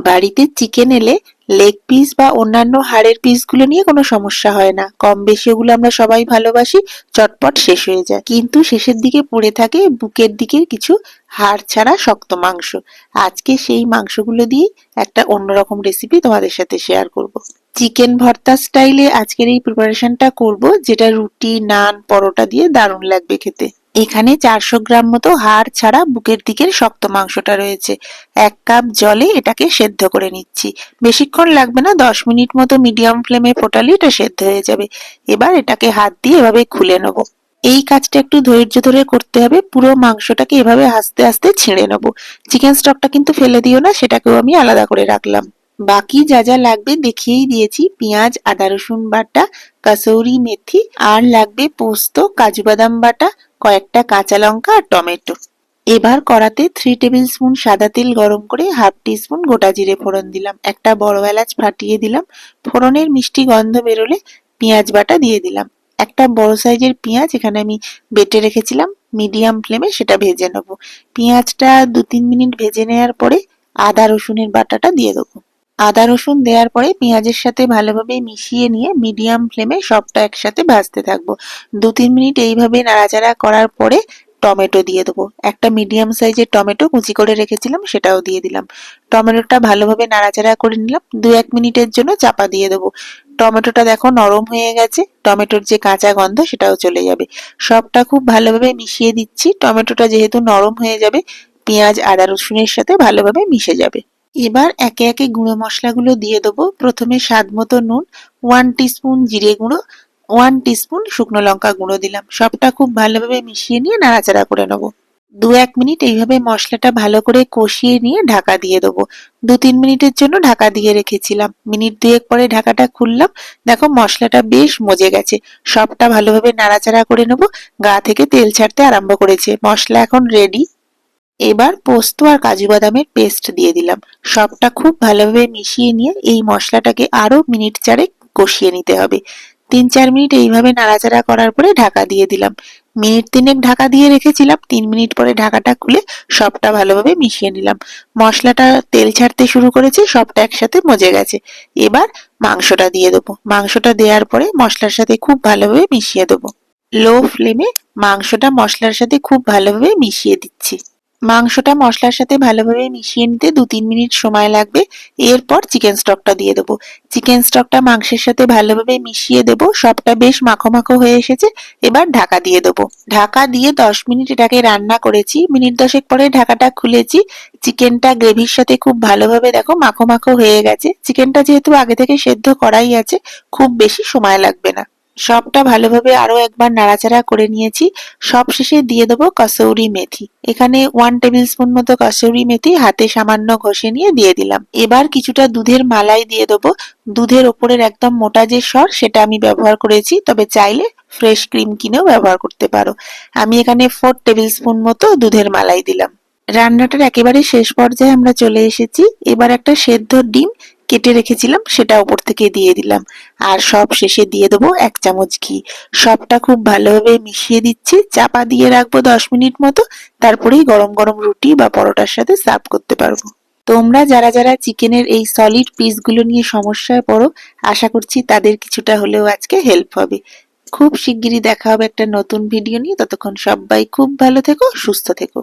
বাড়িতে চিকেন এলে leg piece বা অন্যান্য হাড়ের পিসগুলো নিয়ে কোনো সমস্যা হয় না। কম বেশি ওগুলো আমরা সবাই ভালোবাসি, চটপট শেষ হয়ে যায়। কিন্তু শেষের দিকে পড়ে থাকে বুকের দিকের কিছু হাড় ছাড়া শক্ত মাংস। আজকে সেই মাংসগুলো দিয়ে একটা অন্যরকম রেসিপি তোমাদের সাথে শেয়ার করব। চিকেন ভর্তা স্টাইলে আজকের এই প্রিপারেশনটা করব, যেটা রুটি, নান, পরোটা দিয়ে দারুণ লাগবে খেতে। এখানে চারশো গ্রাম মতো হাড় ছাড়া বুকের দিকের শক্ত মাংসটা রয়েছে। এক কাপ জলে এটাকে সেদ্ধ করে নিচ্ছি। বেশিক্ষণ লাগবে না, দশ মিনিট মতো মিডিয়াম ফ্লেমে ফোটালে এটা সেদ্ধ হয়ে যাবে। এবার এটাকে হাত দিয়ে এভাবে খুলে নেব। এই কাজটা একটু ধৈর্য ধরে করতে হবে। পুরো মাংসটাকে এভাবে আস্তে আস্তে ছিঁড়ে নেব। চিকেন স্টকটা কিন্তু ফেলে দিও না, সেটাকেও আমি আলাদা করে রাখলাম। বাকি যা যা লাগবে দেখিয়েই দিয়েছি। পেঁয়াজ, আদা, রসুন বাটা কাসৌরি মেথি, আর লাগবে পোস্ত, কাজু বাদাম বাটা, কয়েকটা কাঁচা লঙ্কা আর টমেটো। এবার কড়াতে থ্রি টেবিল স্পুন সাদা তেল গরম করে হাফ টি স্পুন গোটা জিরে ফোড়ন দিলাম। একটা বড় এলাচ ফাটিয়ে দিলাম। ফোড়নের মিষ্টি গন্ধ বেরোলে পেঁয়াজ বাটা দিয়ে দিলাম। একটা বড় সাইজের পেঁয়াজ এখানে আমি বেটে রেখেছিলাম। মিডিয়াম ফ্লেমে সেটা ভেজে নেব। পেঁয়াজটা দু তিন মিনিট ভেজে নেওয়ার পরে আদা রসুনের বাটাটা দিয়ে দেবো। আদা রসুন দেওয়ার পরে পেঁয়াজের সাথে ভালোভাবে মিশিয়ে নিয়ে মিডিয়াম ফ্লেমে সবটা একসাথে ভাজতে থাকব। দু তিন মিনিট এইভাবে নাড়াচাড়া করার পরে টমেটো দিয়ে দেবো। একটা মিডিয়াম সাইজের টমেটো কুচি করে রেখেছিলাম, সেটাও দিয়ে দিলাম। টমেটোটা ভালোভাবে নাড়াচাড়া করে নিলাম। দু এক মিনিটের জন্য চাপা দিয়ে দেবো। টমেটোটা দেখো নরম হয়ে গেছে। টমেটোর যে কাঁচা গন্ধ, সেটাও চলে যাবে। সবটা খুব ভালোভাবে মিশিয়ে দিচ্ছি। টমেটোটা যেহেতু নরম হয়ে যাবে, পেঁয়াজ, আদা, রসুনের সাথে ভালোভাবে মিশে যাবে। এবার একে একে গুঁড়ো মশলাগুলো দিয়ে দেবো। প্রথমে স্বাদ মতো নুন ওয়ান টিস্পুন জিরে গুঁড়ো ওয়ান টিস্পুন শুকনো লঙ্কা গুঁড়ো দিলাম। সবটা খুব ভালোভাবে মিশিয়ে নিয়ে নাড়াচাড়া করে নেব। দু এক মিনিট এইভাবে মশলাটা ভালো করে কষিয়ে নিয়ে ঢাকা দিয়ে দেবো। দু তিন মিনিটের জন্য ঢাকা দিয়ে রেখেছিলাম। মিনিট দুয়েক পরে ঢাকাটা খুললাম। দেখো মশলাটা বেশ মজে গেছে। সবটা ভালোভাবে নাড়াচাড়া করে নেব। গা থেকে তেল ছাড়তে আরম্ভ করেছে। মশলা এখন রেডি এবার পোস্ত আর কাজু বাদামের পেস্ট দিয়ে দিলাম। সবটা খুব ভালোভাবে মিশিয়ে নিয়ে এই মশলাটাকে আরও মিনিট চারেক কষিয়ে নিতে হবে। তিন চার মিনিট এইভাবে নাড়াচাড়া করার পরে ঢাকা দিয়ে দিলাম। মিনিট তিনেক ঢাকা দিয়ে রেখেছিলাম। তিন মিনিট পরে ঢাকাটা খুলে সবটা ভালোভাবে মিশিয়ে নিলাম। মশলাটা তেল ছাড়তে শুরু করেছে, সবটা একসাথে মজে গেছে। এবার মাংসটা দিয়ে দেবো। মাংসটা দেওয়ার পরে মশলার সাথে খুব ভালোভাবে মিশিয়ে দেবো। লো ফ্লেমে মাংসটা মশলার সাথে খুব ভালোভাবে মিশিয়ে দিচ্ছি। মাংসটা মশলার সাথে ভালোভাবে মিশিয়ে নিতে দু তিন মিনিট সময় লাগবে। এরপর চিকেন স্টকটা দিয়ে দেবো। চিকেন স্টকটা মাংসের সাথে ভালোভাবে মিশিয়ে দেবো। সবটা বেশ মাখো মাখো হয়ে এসেছে। এবার ঢাকা দিয়ে দেবো। ঢাকা দিয়ে দশ মিনিট এটাকে রান্না করেছি। মিনিট দশেক পরে ঢাকাটা খুলেছি। চিকেনটা গ্রেভির সাথে খুব ভালোভাবে দেখো মাখো মাখো হয়ে গেছে। চিকেনটা যেহেতু আগে থেকে সেদ্ধ করাই আছে, খুব বেশি সময় লাগবে না। সবটা ভালোভাবে আরও একবার নাড়াচাড়া করে নিয়েছি। সব শেষে দিয়ে দেবো কসৌরি মেথি। এখানে ওয়ান টেবিল স্পুন মতো কসৌরি মেথি হাতে সামান্য ঘষে নিয়ে দিয়ে দিলাম। এবার কিছুটা দুধের মালাই দিয়ে দেবো। দুধের ওপরের একদম মোটা যে সর, সেটা আমি ব্যবহার করেছি, তবে চাইলে ফ্রেশ ক্রিম কিনেও ব্যবহার করতে পারো। আমি এখানে ফোর টেবিল স্পুন মতো দুধের মালাই দিলাম। রান্নাটার একেবারে শেষ পর্যায়ে আমরা চলে এসেছি। এবার একটা সেদ্ধ ডিম কেটে রেখেছিলাম, সেটা ওপর থেকে দিয়ে দিলাম। আর সব শেষে দিয়ে দেবো এক চামচ ঘি। সবটা খুব ভালোভাবে মিশিয়ে দিচ্ছি, চাপা দিয়ে রাখব দশ মিনিট মতো, তারপরেই গরম গরম রুটি বা পরোটার সাথে সার্ভ করতে পারব। তোমরা যারা যারা চিকেনের এই সলিড পিসগুলো নিয়ে সমস্যায় পড়ো, আশা করছি তাদের কিছুটা হলেও আজকে হেল্প হবে। খুব শিগগিরই দেখা হবে একটা নতুন ভিডিও নিয়ে। ততক্ষণ সবাই খুব ভালো থেকো, সুস্থ থেকো।